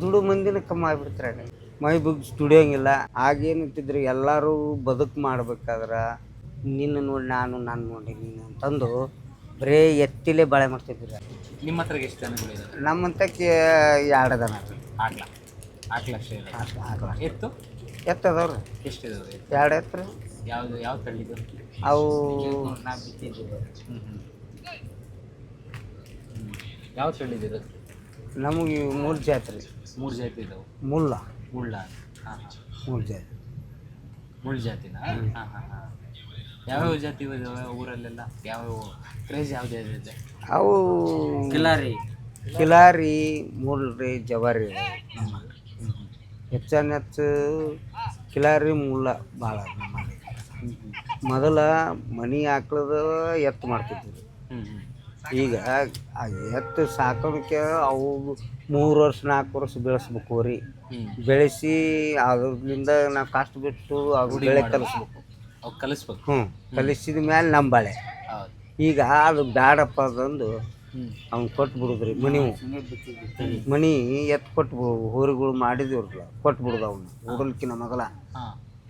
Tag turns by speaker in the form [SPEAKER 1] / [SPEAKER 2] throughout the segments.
[SPEAKER 1] ದುಡು ಮಂದಿನ ಕಮ್ಮಿ ಆಗ್ಬಿಡ್ತಾರೆ ಮೈ ಬುಗ್ಸ್ ದುಡಿಯೋಂಗಿಲ್ಲ. ಆಗೇನಿಟ್ಟಿದ್ರು ಎಲ್ಲರೂ ಬದುಕು ಮಾಡ್ಬೇಕಾದ್ರೆ ನಿನ್ನ ನೋಡಿ ನಾನು ನಾನು ನೋಡಿ ನೀನು ಅಂತಂದು ಬರೇ ಎತ್ತಿಲೆ ಬಾಳೆ ಮಾಡ್ತಿದ್ದೀರ.
[SPEAKER 2] ನಿಮ್ಮ ಹತ್ರ ಎಷ್ಟು ಇದೆ
[SPEAKER 1] ನಮ್ಮಂತಕ್ಕೆ ಎರಡು ದನ
[SPEAKER 2] ಆಗ್ಲ ಆಗ್ಲ ಅಷ್ಟೇ ಇರೋದು.
[SPEAKER 1] ಆಗಲ್ಲ
[SPEAKER 2] ಎತ್ತು?
[SPEAKER 1] ಎತ್ತದವ್ರು
[SPEAKER 2] ಎಷ್ಟು
[SPEAKER 1] ಎರಡು ಎತ್ತರ
[SPEAKER 2] ಯಾವ್ದು ಯಾವ ತಳಿದು?
[SPEAKER 1] ಅವು
[SPEAKER 2] ಯಾವ ತಳಿದಿರೋದು
[SPEAKER 1] ನಮಗೆ ಮೂರು ಜಾತ್ರೆ.
[SPEAKER 2] ಮೂರು ಜಾತಿ ಇದಾವೆ.
[SPEAKER 1] ಮುಳ್ಳ.
[SPEAKER 2] ಮುಳ್ಳ. ಹಾಂ ಹಾಂ.
[SPEAKER 1] ಮೂರು ಜಾತಿ
[SPEAKER 2] ಮುಳ್ಳು ಜಾತಿನ ಹಾಂ ಹಾಂ ಹಾಂ. ಯಾವ್ಯಾವ ಜಾತಿ ಇದಾವೆ ಊರಲ್ಲೆಲ್ಲ? ಯಾವ್ಯಾವ? ಕ್ರೇಜ್ ಯಾವ್ದು ಇದೆ
[SPEAKER 1] ಅವು
[SPEAKER 2] ಕಿಲಾರಿ.
[SPEAKER 1] ಕಿಲಾರಿ ಮುಲ್ರಿ ಜವಾರಿ. ಹೆಚ್ಚಾನ ಹೆಚ್ಚು ಕಿಲಾರಿ ಮುಳ್ಳ ಭಾಳ ನಮ್ಮಲ್ಲಿ ಮೊದಲ ಮನಿ ಹಾಕ್ಲದ ಎತ್ತು ಮಾಡ್ತಿದ್ವಿ.
[SPEAKER 2] ಹ್ಞೂ
[SPEAKER 1] ಈಗ ಆ ಎತ್ತು ಸಾಕೋದಕ್ಕೆ ಅವು ಮೂರು ವರ್ಷ ನಾಲ್ಕು ವರ್ಷ ಬೆಳೆಸ್ಬೇಕು ರೀ ಬೆಳೆಸಿ ಅದ್ರಿಂದ ನಾವು ಕಷ್ಟ ಬಿಟ್ಟು ಅದು ಬೆಳೆ ಕಲಿಸ್ಬೇಕು.
[SPEAKER 2] ಅವು ಕಲಿಸ್ಬೇಕು.
[SPEAKER 1] ಹ್ಞೂ ಕಲಿಸಿದ ಮೇಲೆ ನಮ್ಮ ಬಳೆ.
[SPEAKER 2] ಹೌದು.
[SPEAKER 1] ಈಗ ಅದು ಬ್ಯಾಡಪ್ಪ ಅದಂದು ಅವ್ನು ಕೊಟ್ಟು ಬಿಡುದ್ರಿ ಮನಿ. ಮನಿ ಎತ್ತು ಕೊಟ್ಟು ಬಿಡು ಹೋರಿಗಳು ಮಾಡಿದ್ರಿ ಕೊಟ್ಟು ಬಿಡುದು ಅವನು ಹುಡುಲ್ಕಿನ
[SPEAKER 2] ಮಗಲ.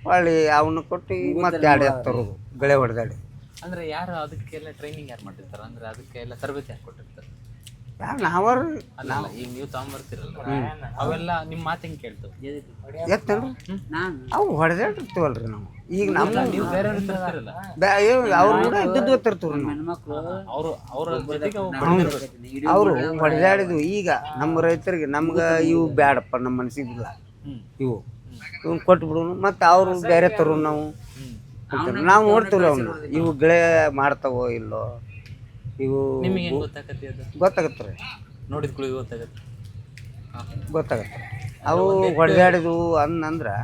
[SPEAKER 1] ಹೊಳ್ಳಿ ಅವನ್ನ ಕೊಟ್ಟು ಮತ್ತೆ ಎರಡು ಎತ್ತು ತರೋದು ಗಳೆ ಹೊಡೆದಾಡಿ.
[SPEAKER 2] ಅಂದ್ರೆ ಯಾರು ಅದಕ್ಕೆಲ್ಲ ಟ್ರೈನಿಂಗ್ ಯಾರು ಮಾಡಿರ್ತಾರೆ ಅಂದ್ರೆ ಅದಕ್ಕೆಲ್ಲ ತರಬೇತಿ ಯಾರು ಕೊಟ್ಟಿರ್ತಾರೆ?
[SPEAKER 1] ಯಾರು ನಾವರು
[SPEAKER 2] ಅಲ್ಲ ಈಗ ನೀವು ತಗೊಂಬರ್ತಿರಲ್ಲ ಅವೆಲ್ಲ ನಿಮ್ಮ ಮಾತು ಹೆಂಗೆ ಕೇಳ್ತವೆ.
[SPEAKER 1] ಎತ್ತಲ್ರಿ ಅವು ಹೊಡೆದಿರ್ತೀವಲ್ರಿ ನಾವು. ಈಗ ನಮ್ಮ
[SPEAKER 2] ನೀವು ಬೇರೆ ತರ್ತಿರಲ್ಲ
[SPEAKER 1] ಅವ್ರು ಕೂಡ ಇದ್ದದ್ದು ಗೊತ್ತಿರ್ತೀವ್ರಿ
[SPEAKER 2] ಅವರು ಅವ್ರ ಜೊತೆಗೆ.
[SPEAKER 1] ಅವರು ಹೊಡೆದಾಡಿದ್ವು ಈಗ ನಮ್ಮ ರೈತರಿಗೆ ನಮ್ಗೆ ಇವು ಬೇಡಪ್ಪ ನಮ್ಮ ಮನಸ್ಸಿಗಿಲ್ಲ
[SPEAKER 2] ಹ್ಮ್.
[SPEAKER 1] ಇವು. ಇವ್ನು ಕೊಟ್ಟು ಬಿಡೋನು ಮತ್ತು ಅವರು ಬೇರೆ ತರು ನಾವು. ನಾವು ನೋಡ್ತೀವಿ ಅವನ್ನ ಇವು ಗಿಳೆ ಮಾಡ್ತಾವೋ ಇಲ್ಲೋ? ಇವು
[SPEAKER 2] ನಿಮಗೆ ಹೆಂಗ್ ಗೊತ್ತಾಗತ್ತೆ ಅದು?
[SPEAKER 1] ಗೊತ್ತಾಗತ್ತೆ ರೀ.
[SPEAKER 2] ನೋಡಿದ ಗೊತ್ತಾಗತ್ತೆ.
[SPEAKER 1] ಗೊತ್ತಾಗತ್ತೆ. ಅವು ಹೊಡೆದಾಡಿದ್ವು ಅನ್ನಂದ್ರೆ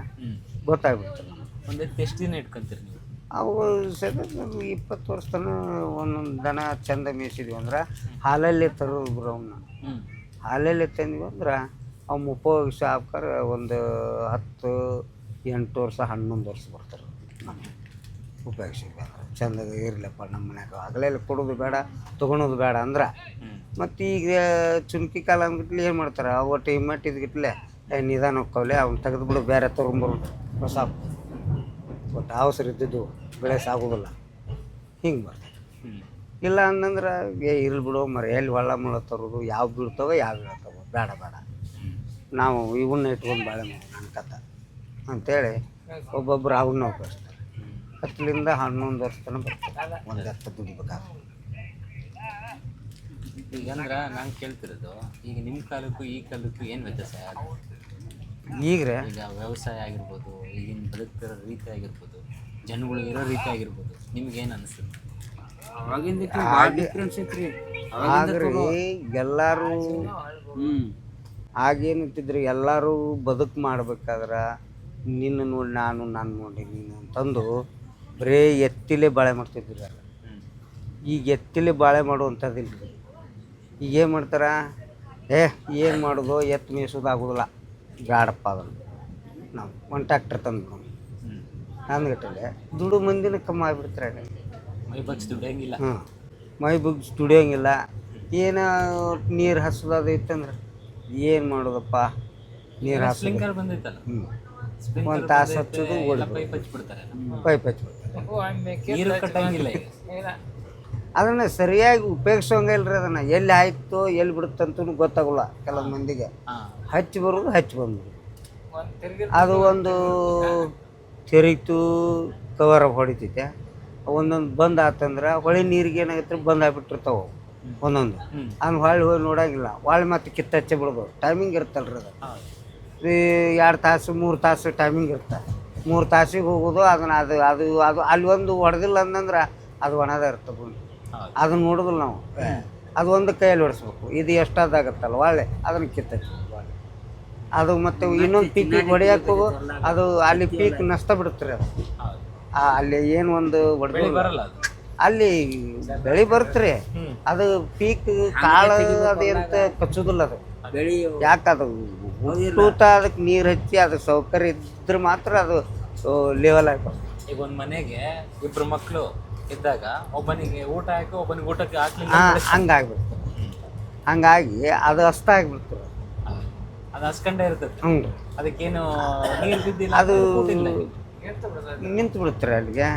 [SPEAKER 1] ಗೊತ್ತಾಗ್ಬಿಡ್ತು
[SPEAKER 2] ಒಂದೆತ್ತು ಎಷ್ಟು ದಿನ ಇಟ್ಕೊಂತೀರಿ ನೀವು?
[SPEAKER 1] ಅವು ಸದ್ಯ ಇಪ್ಪತ್ತು ವರ್ಷ ತನ ಒಂದೊಂದು ದನ ಚಂದ ಮೇಯಿಸಿದ್ವಿ ಅಂದ್ರೆ ಹಾಲಲ್ಲಿ ತರೋದು ಅವನ್ನ
[SPEAKER 2] ಹಾಲಲ್ಲಿ
[SPEAKER 1] ಹಾಲಲ್ಲೇ ತಂದ್ವಿ ಅಂದ್ರೆ ಅವು ಮುಪ್ಪೋಗಿ ಸಾಕ್ರೆ ಒಂದು ಹತ್ತು ಎಂಟು ವರ್ಷ ಹನ್ನೊಂದು ವರ್ಷ ಬರ್ತಾರೆ ನಮ್ಮ ಉಪಯೋಗಿಸಿದ್ವಿ ಚಂದ ಇರಲಪ್ಪ ನಮ್ಮ ಮನ್ಯಾಗ ಹಗಲೆಲ್ಲ ಕೊಡೋದು ಬೇಡ ತೊಗೊಳೋದು ಬೇಡ ಅಂದ್ರೆ ಮತ್ತು ಈಗ ಚುಮ್ಕಿ ಕಾಲ ಅಂದ್ಗಿಟ್ಲೆ ಏನು ಮಾಡ್ತಾರೆ? ಒಟ್ಟು ಮಟ್ಟ ಇದ್ಗಿಟ್ಲೆ ಏ ನಿಧಾನ ಹೋಗ್ಕವ್ಲೆ ಅವ್ನು ತೆಗೆದು ಬಿಡು ಬೇರೆ ತೊಗೊಂಬರು ಹೊಸ ಒಟ್ಟು ಅವಸರ ಇದ್ದಿದ್ದು ಬೆಳೆ ಸಾಗೋದಿಲ್ಲ. ಹಿಂಗೆ ಬರ್ತದೆ ಇಲ್ಲ ಅಂತಂದ್ರೆ ಏ ಇರ್ಲಿ ಬಿಡು ಮರ ಎಲ್ಲಿ ಹೊಳ್ಳ ಮುಳ್ಳ ತರೋದು ಯಾವ ಬೀಳ್ತಾವೆ ಯಾವ ಬೀಳ್ತಾವೆ ಬೇಡ ಬೇಡ. ನಾವು ಇವನ್ನ ಇಟ್ಕೊಂಡು ಬಾಳೆ ಮಾಡೋದು ನನ್ನ ಕಥ. ಅಂತೇಳಿ ಒಬ್ಬೊಬ್ರು ಅವನ್ನ ಉಪಯೋಗಿಸ್ತಾರೆ. ಹತ್ತರಿಂದ ಹನ್ನೊಂದು ವರ್ಷ ತನಕ ಬರ್ತದೆ. ಒಂದು ಹತ್ತು ದುಡಿಬೇಕಾದ್ರೆ
[SPEAKER 2] ಈಗ ಅಂದ್ರೆ ನಾನು ಕೇಳ್ತಿರೋದು ಈಗ ನಿಮ್ಮ ಕಾಲಕ್ಕೂ ಈ ಕಾಲಕ್ಕೂ ಏನು ವ್ಯತ್ಯಾಸ?
[SPEAKER 1] ಈಗ
[SPEAKER 2] ಈಗ ವ್ಯವಸಾಯ ಆಗಿರ್ಬೋದು ಈಗಿನ ಬದುಕ್ತಿರೋ ರೀತಿ ಆಗಿರ್ಬೋದು ಜನಗಳು ಇರೋ ರೀತಿ ಆಗಿರ್ಬೋದು ನಿಮ್ಗೆ ಏನು ಅನಿಸುತ್ತೆ?
[SPEAKER 1] ಆಗ್ರಿ ಎಲ್ಲರೂ ಆಗೇನಿಟ್ಟಿದ್ರು ಎಲ್ಲರೂ ಬದುಕು ಮಾಡ್ಬೇಕಾದ್ರೆ ನಿನ್ನ ನೋಡಿ ನಾನು ನಾನು ನೋಡಿ ನೀನು ಅಂತಂದು ಬರೇ ಎತ್ತಿಲೆ ಬಾಳೆ ಮಾಡ್ತಿದ್ರು ಈಗ ಎತ್ತಿಲೆ ಬಾಳೆ ಮಾಡುವಂಥದ್ದಿಲ್ಲ. ಈಗ ಏನು ಮಾಡ್ತಾರೆ? ಏ ಏನು ಮಾಡೋದು? ಎತ್ತು ಮೇಯ್ಸೋದು ಆಗೋದಿಲ್ಲ. ಬ್ಯಾಡಪ್ಪ ಅದನ್ನು ನಾವು ಒಂದು ಟ್ಯಾಕ್ಟರ್ ತಂದು ನಾವು ಅಂದ್ಗಟ್ಟಲೆ ದುಡು ಮಂದಿನ ಕಮ್ಮಿ ಆಗಿಬಿಡ್ತಾರೆ
[SPEAKER 2] ಮೈ ಬಗ್ಸ್ ದುಡಿಯಂಗಿಲ್ಲ.
[SPEAKER 1] ಹ್ಞೂ ಮೈ ಬುಗ್ ದುಡಿಯೋಂಗಿಲ್ಲ. ಏನೋ ನೀರು ಹಸೋದು ಇತ್ತಂದ್ರೆ? ಏನು ಮಾಡೋದಪ್ಪ? ನೀರು
[SPEAKER 2] ಹಸ್ಲಿಂಗ್ ಬಂದೈತಲ್ಲ?
[SPEAKER 1] ಹ್ಞೂ ಒಂದು ತಾಸು ಹಚ್ಚೋದು
[SPEAKER 2] ಪೈಪ್ ಹಚ್ಚಿಬಿಡ್ತಾರೆ
[SPEAKER 1] ಪೈಪ್ ಹಚ್ಬಿಡ್ತಾರೆ
[SPEAKER 2] ನೀರು ಕಟ್ಟಂಗಿಲ್ಲ ಈಗ.
[SPEAKER 1] ಅದನ್ನು ಸರಿಯಾಗಿ ಉಪಯೋಗಿಸೋಂಗಿಲ್ರಿ ಅದನ್ನು. ಎಲ್ಲಿ ಆಯ್ತು ಎಲ್ಲಿ ಬಿಡುತ್ತಂತೂ ಗೊತ್ತಾಗಲ್ಲ ಕೆಲವು ಮಂದಿಗೆ. ಹಚ್ಚಿ ಬರೋದು ಹಚ್ಚಿ ಬಂದು ಅದು ಒಂದು ತಿರುಗಿತು ಕವರ್ ಹೊಡಿತೈತೆ. ಒಂದೊಂದು ಬಂದ್ ಆತಂದ್ರೆ ಹೊಳೆ ನೀರಿಗೆ ಏನಾಗತ್ತೆ ಬಂದ್ ಆಗ್ಬಿಟ್ಟಿರ್ತಾವೆ ಒಂದೊಂದು.
[SPEAKER 2] ಅವ್ನು
[SPEAKER 1] ಹೊಳೆ ಹೊಳ್ಳಿ ಹೋಗಿ ನೋಡಂಗಿಲ್ಲ. ಹೊಳ್ಳಿ ಮತ್ತೆ ಕಿತ್ತ ಹಚ್ಚಿ ಬಿಡೋದು ಟೈಮಿಂಗ್ ಇರ್ತಲ್ರಿ ಅದು. ಎರಡು ತಾಸು ಮೂರು ತಾಸು ಟೈಮಿಂಗ್ ಇರುತ್ತೆ ಮೂರು ತಾಸಿಗೆ ಹೋಗೋದು ಅದನ್ನ ಅದು ಅದು ಅದು ಅಲ್ಲಿ ಒಂದು ಹೊಡೆದಿಲ್ಲ ಅಂತಂದ್ರೆ ಅದು ಒಣದ ಇರ್ತದೆ ಭೂಮಿ. ಅದನ್ನ ನೋಡೋದಿಲ್ಲ ನಾವು. ಅದು ಒಂದು ಕೈಯಲ್ಲಿ ಹೊಡಿಸ್ಬೇಕು. ಇದು ಎಷ್ಟಾದಾಗತ್ತಲ್ಲ ಒಳ್ಳೆ. ಅದನ್ನ ಕಿತ್ತೈತಿ. ಅದು ಮತ್ತೆ ಇನ್ನೊಂದು ಪೀಕಿಗೆ ಹೊಡಿಯಕ್ಕೆ ಹೋಗೋ ಅದು ಅಲ್ಲಿ ಪೀಕ್ ನಷ್ಟ ಬಿಡುತ್ತೆ ರೀ ಅದು. ಅಲ್ಲಿ ಏನು ಒಂದು ಹೊಡೆದು ಅಲ್ಲಿ ಬೆಳೆ ಬರುತ್ತೆ ಅದು ಪೀಕ್ ಕಾಳು ಅದು ಎಂತ ಕಚ್ಚೋದಿಲ್ಲ ಅದು. ಯಾಕದು ಅದಕ್ಕೆ ನೀರು ಹಚ್ಚಿ ಅದು ಸೌಕರ್ಯ ಇದ್ರೆ ಮಾತ್ರ ಅದು ಲೆವೆಲ್ ಆಯ್ತು
[SPEAKER 2] ಈಗ ಒಂದು ಮನೆಗೆ ಇಬ್ರು ಮಕ್ಕಳು ಇದ್ದಾಗ ಒಬ್ಬನಿಗೆ ಊಟ ಹಾಕಿ ಒಬ್ಬನಿಗೆ ಊಟಕ್ಕೆ ಹಾಕಿ
[SPEAKER 1] ಹಾಂ ಹಂಗಾಗ್ಬಿಡ್ತದೆ ಹಂಗಾಗಿ ಅದು ಅಷ್ಟ ಆಗ್ಬಿಡ್ತು.
[SPEAKER 2] ಅದು ಹಸ್ಕೊಂಡೇ ಇರ್ತದೆ.
[SPEAKER 1] ಹ್ಞೂ
[SPEAKER 2] ಅದಕ್ಕೇನು ನೀರು ಬಿದ್ದಿಲ್ಲ
[SPEAKER 1] ಅದು ನಿಂತು ಬಿಡುತ್ತೆ ಅಲ್ಲಿಗೆ.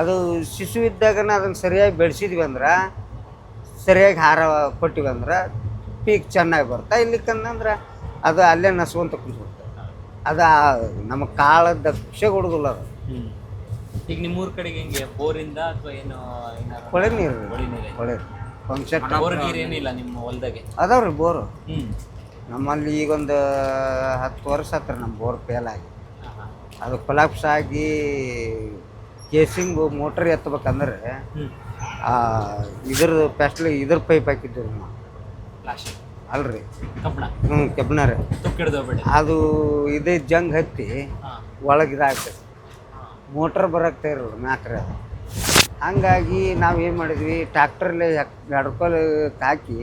[SPEAKER 1] ಅದು ಶಿಶು ಇದ್ದಾಗ ಅದನ್ನು ಸರಿಯಾಗಿ ಬೆಳೆಸಿದ್ವಿ ಅಂದ್ರೆ ಸರಿಯಾಗಿ ಹಾರ ಕೊಟ್ಟಿವಿ ಅಂದ್ರೆ ಪೀಕ್ ಚೆನ್ನಾಗಿ ಬರ್ತಾ ಇಲ್ಲಿಕ್ಕಂದ್ರೆ ಅದು ಅಲ್ಲೇ ನಸ್ಕೊಂತ ಕುಂತ್ಬಿಡ್ತು. ಅದು ನಮ್ಮ ಕಾಳದ ದಕ್ಷ ಕೊಡುದಿಲ್ಲ ಅದು.
[SPEAKER 2] ಹ್ಮ್. ಈಗ ನಿಮ್ಮೂರ್ ಕಡೆಗೆ ಹೆಂಗೆ? ಬೋರಿಂದ ಅಥವಾ ಏನು ಏನಾರು
[SPEAKER 1] ಕೊಳೆ ನೀರು.
[SPEAKER 2] ಹೊಳಿ ನೀರೇ
[SPEAKER 1] ಕೊಳೆ. ಫಂಕ್ಷನ್
[SPEAKER 2] ಬೋರ್ ನೀರು ಏನಿಲ್ಲ ನಿಮ್ಮ ಹೊಲ್ದಾಗೆ?
[SPEAKER 1] ಅದಾವ್ರಿ ಬೋರು.
[SPEAKER 2] ಹ್ಮ್.
[SPEAKER 1] ನಮ್ಮಲ್ಲಿ ಈಗೊಂದು ಹತ್ತು ವರ್ಷ ಹತ್ರ ನಮ್ಮ ಬೋರ್ ಫೇಲ್ ಆಗಿ.
[SPEAKER 2] ಹಾ, ಹಾ.
[SPEAKER 1] ಅದು ಕೊಲಾಪ್ಸ್ ಆಗಿ ಕೇಸಿಂಗು ಮೋಟ್ರ್ ಎತ್ತಬೇಕಂದ್ರೆ
[SPEAKER 2] ಹ್ಮ್.
[SPEAKER 1] ಆ, ಇದ್ರ ಪೆಸ್ಟ್ಲಿ ಇದ್ರ ಪೈಪ್ ಹಾಕಿದ್ದೀವಿ ನಾವು.
[SPEAKER 2] ಪ್ಲಾಸ್ಟಿಕ್
[SPEAKER 1] ಅಲ್ರಿ.
[SPEAKER 2] ಕಬ್ಬಣ?
[SPEAKER 1] ಹ್ಞೂ ಕೆಬ್ನರ್
[SPEAKER 2] ರೀ. ಹಿಡ್ದೋಗ್ಬೇಡಿ
[SPEAKER 1] ಅದು ಇದೇ ಜಂಗ್ ಹತ್ತಿ ಒಳಗೆ ಇದಾಗ್ತದೆ. ಮೋಟ್ರ್ ಬರಕ್ತಾ ಇರೋದು ಮ್ಯಾಕ್ರೆ ಅದು. ಹಂಗಾಗಿ ನಾವು ಏನು ಮಾಡಿದ್ವಿ ಟ್ಯಾಕ್ಟ್ರಲ್ಲೇ ಗಡ್ಕೊಲ್ ಹಾಕಿ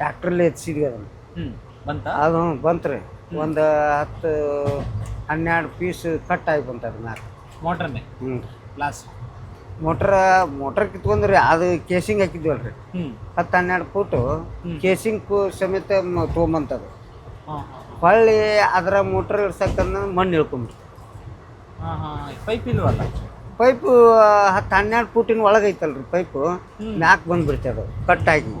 [SPEAKER 1] ಟ್ಯಾಕ್ಟ್ರಲ್ಲೇ ಹೆಚ್ಚಿದ್ವಿ ಅದನ್ನು.
[SPEAKER 2] ಬಂತ?
[SPEAKER 1] ಅದು ಬಂತ್ರಿ ಒಂದು ಹತ್ತು ಹನ್ನೆರಡು ಪೀಸ್ ಕಟ್ ಆಗಿ ಬಂತು ಅದು ಮ್ಯಾಕ್
[SPEAKER 2] ಮೋಟ್ರನ್ನೇ?
[SPEAKER 1] ಹ್ಞೂ
[SPEAKER 2] ಪ್ಲಾಸ್
[SPEAKER 1] ಮೋಟ್ರ ಮೋಟ್ರ್ ಕಿತ್ಕೊಂಡ್ರಿ ಅದು ಕೇಸಿಂಗ್ ಹಾಕಿದ್ವಲ್ರಿ. ಹತ್ತು ಹನ್ನೆರಡು ಫೂಟು ಕೇಸಿಂಗ್ ಕು ಸಮೇತ ತೊಗೊಂಬಂತದು. ಹೊಳ್ಳಿ ಅದರ ಮೋಟ್ರ್ ಇಡ್ಸಕ್ಕಂದ್ರೆ ಮಣ್ಣು ಇಳ್ಕೊಂಬಿಡ್ತು
[SPEAKER 2] ಪೈಪ್ ಇಲ್ವಲ್ಲ?
[SPEAKER 1] ಪೈಪು ಹತ್ತು ಹನ್ನೆರಡು ಫೂಟಿನ ಒಳಗೆ ಐತಲ್ರಿ ಪೈಪು. ಮ್ಯಾಕ್ ಬಂದ್ಬಿಡ್ತೆ ಅದು ಕಟ್ಟಾಗಿ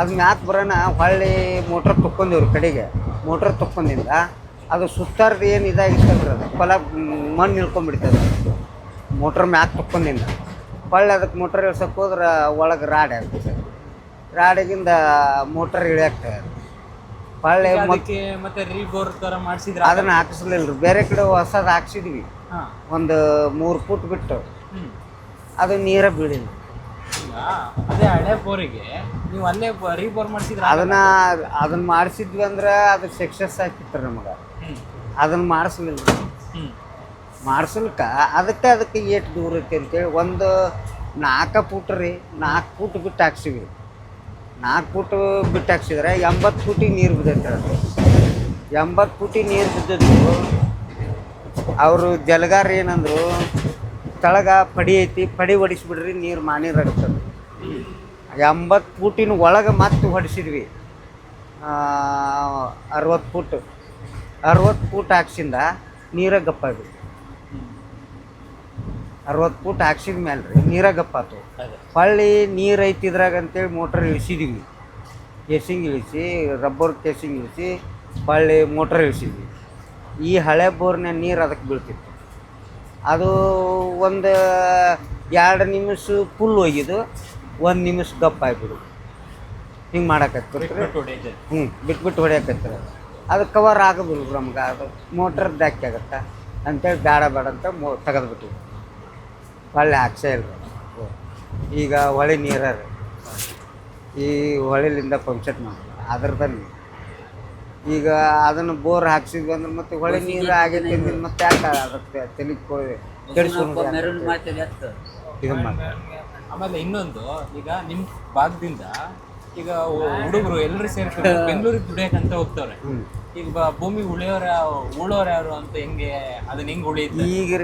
[SPEAKER 1] ಅದು ಮ್ಯಾಕ್ ಬರೋಣ ಹೊಳ್ಳಿ ಮೋಟ್ರ್ ತೊಕ್ಕೊಂದೇವ್ರಿ ಕಡೆಗೆ. ಮೋಟ್ರ್ ತೊಕ್ಕೊಂಡಿಂದ ಅದು ಸುತ್ತಾರ್ದು ಏನು ಇದಾಗಿತ್ತಲ್ರಿ ಅದು ಫಲ ಮಣ್ಣು ಇಳ್ಕೊಂಬಿಡ್ತದೆ ಮೋಟ್ರ್ ಮ್ಯಾಕ್ ತಕ್ಕೊಂಡಿಂದ ಹೊಳ್ಳಿ ಅದಕ್ಕೆ ಮೋಟ್ರ್ ಇಳ್ಸಕ್ಕೆ ಹೋದ್ರೆ ಒಳಗೆ ರಾಡ್ ಆಗ್ತದೆ ರಾಡಿಗಿಂದ ಮೋಟ್ರ್ ಇಳಿಯಾಗ್ತದೆ ಹೊಳ್ಳಿ ಮತ್ತೆ
[SPEAKER 2] ಅದಕ್ಕೆ ಮತ್ತೆ ರೀಬೋರ್ ತರ ಮಾಡಿಸಿದ್ರೆ
[SPEAKER 1] ಅದನ್ನ ಹಾಕಿಸ್ಲಿಲ್ಲ ರೀ ಬೇರೆ ಕಡೆ ಹೊಸದು ಹಾಕ್ಸಿದ್ವಿ. ಒಂದು ಮೂರು ಫುಟ್ ಬಿಟ್ಟು. ಅದು ನೀರ ಬೀಳಿಲ್ಲ.
[SPEAKER 2] ಅದೇ ಹಳೆ ಬೋರಿಗೆ. ನೀವು ಅಲ್ಲೇ ರೀಬೋರ್ ಮಾಡಿಸಿದ್ರೆ
[SPEAKER 1] ಅದನ್ನ ಅದನ್ನ ಮಾಡಿಸಿದ್ವಿ ಅಂದ್ರೆ ಅದು ಸಕ್ಸಸ್ ಆಗ್ತಿತ್ತು ನಮಗೆ. ಅದನ್ನ ಮಾಡಿಸ್ಲಿಲ್ಲ
[SPEAKER 2] ಹ್ಮ್
[SPEAKER 1] ಮಾಡಿಸ್ಲಿಕ್ಕ ಅದಕ್ಕೆ ಅದಕ್ಕೆ ಏಟ್ ದೂರ ಐತಿ ಅಂತೇಳಿ ಒಂದು ನಾಲ್ಕು ಫೂಟ್ ರೀ, ನಾಲ್ಕು ಫೂಟ್ ಬಿಟ್ಟು ಹಾಕ್ಸಿವಿ. ನಾಲ್ಕು ಫೂಟ್ ಬಿಟ್ಟು ಹಾಕ್ಸಿದ್ರೆ ಎಂಬತ್ತು ಫೂಟಿಗೆ ನೀರು ಬಿದ್ದೈತೆ ಅದು ಎಂಬತ್ತು ಫೂಟಿಗೆ ನೀರು ಬಿದ್ದದ್ದು ಅವರು ಜಲಗಾರ ಏನಂದ್ರು ತಳಗ ಪಡಿ ಐತಿ, ಪಡಿ ಹೊಡಿಸ್ಬಿಡ್ರಿ ನೀರು ಮಾನೀರಾಗ್ತದೆ ಎಂಬತ್ತು ಫೂಟಿನ ಒಳಗೆ ಮತ್ತೆ ಹೊಡಿಸಿದ್ವಿ. ಅರವತ್ತು ಫೂಟ್ ಅರವತ್ತು ಫೂಟ್ ಹಾಕ್ಸಿಂದ ನೀರಾಗ ಗಪ್ಪಾಗಿ ಅರವತ್ತು ಫೂಟ್ ಹಾಕ್ಸಿದ ಮೇಲೆ ರೀ ನೀರ ಗಪ್ಪಾತು ಹೊಳ್ಳಿ ನೀರು ಐತಿ ಇದ್ರಾಗ ಅಂತೇಳಿ ಮೋಟ್ರ್ ಇಳಿಸಿದ್ವಿ. ಕೇಸಿಂಗ್ ಇಳಿಸಿ ರಬ್ಬರ್ ಕೇಸಿಂಗ್ ಇಳಿಸಿ ಹೊಳ್ಳಿ ಮೋಟ್ರ್ ಇಳಿಸಿದ್ವಿ. ಈ ಹಳೆ ಬೋರ್ನ ನೀರು ಅದಕ್ಕೆ ಬೀಳ್ತಿತ್ತು. ಅದು ಒಂದು ಎರಡು ನಿಮಿಷ ಫುಲ್ ಹೋಗಿದ್ದು ಒಂದು ನಿಮಿಷ ಗಪ್ ಆಗಿಬಿಡು ಹಿಂಗೆ
[SPEAKER 2] ಹೊಡೆಯೋದು.
[SPEAKER 1] ಹ್ಞೂ ಬಿಟ್ಬಿಟ್ಟು ಹೊಡ್ಯಾಕತ್ತಿರ. ಅದು ಕವರ್ ಆಗೋದಿಲ್ಲ ನಮ್ಗೆ ಅದು ಮೋಟ್ರ್ ದಾಕಿ ಆಗತ್ತೆ ಅಂತೇಳಿ ಬೇಡ ಬೇಡ ಅಂತ ಮೋ ತೆಗೆದ್ಬಿಟ್ಟು ಹೊಳ್ಳಿ ಹಾಕ್ಸೇ ಇಲ್ಲ. ಈಗ ಹೊಳೆ ನೀರ ರೀ. ಈ ಹೊಳೆಲಿಂದ ಪಂಪ್ಸೆಟ್ ಮಾಡಿ ಅದ್ರದಲ್ಲಿ. ಈಗ ಅದನ್ನು ಬೋರ್ ಹಾಕ್ಸಿದ್ವಿ ಅಂದ್ರೆ ಮತ್ತೆ ಹೊಳೆ ನೀರು ಆಗೈತೆ ಅಂದಿದ್ದು ಮತ್ತೆ ಯಾಕೆ ಅದಕ್ಕೆ ತಲೆ ಕೆಡಿಸ್ಕೊಂಡು ಇದು ಮಾಡಿ
[SPEAKER 2] ಆಮೇಲೆ ಇನ್ನೊಂದು ಈಗ ನಿಮ್ ಭಾಗದಿಂದ ಈಗ ಹುಡುಗರು ಎಲ್ಲರೂ ಸೇರ್ಕೊಂಡು ಬೆಂಗಳೂರಿಗೆ ದುಡಿಯಕಂತ ಹೋಗ್ತವ್ರೆ.
[SPEAKER 1] ಹ್ಞೂ
[SPEAKER 2] ಈಗ ಬ- ಭೂಮಿ ಉಳಿಯೋರ ಉಳೋರು ಯಾರು ಅಂತ ಹೆಂಗೆ ಅದನ್ನ ಹೆಂಗ್ ಉಳಿಯುತ್ತೆ?
[SPEAKER 1] ಈಗ ರೀ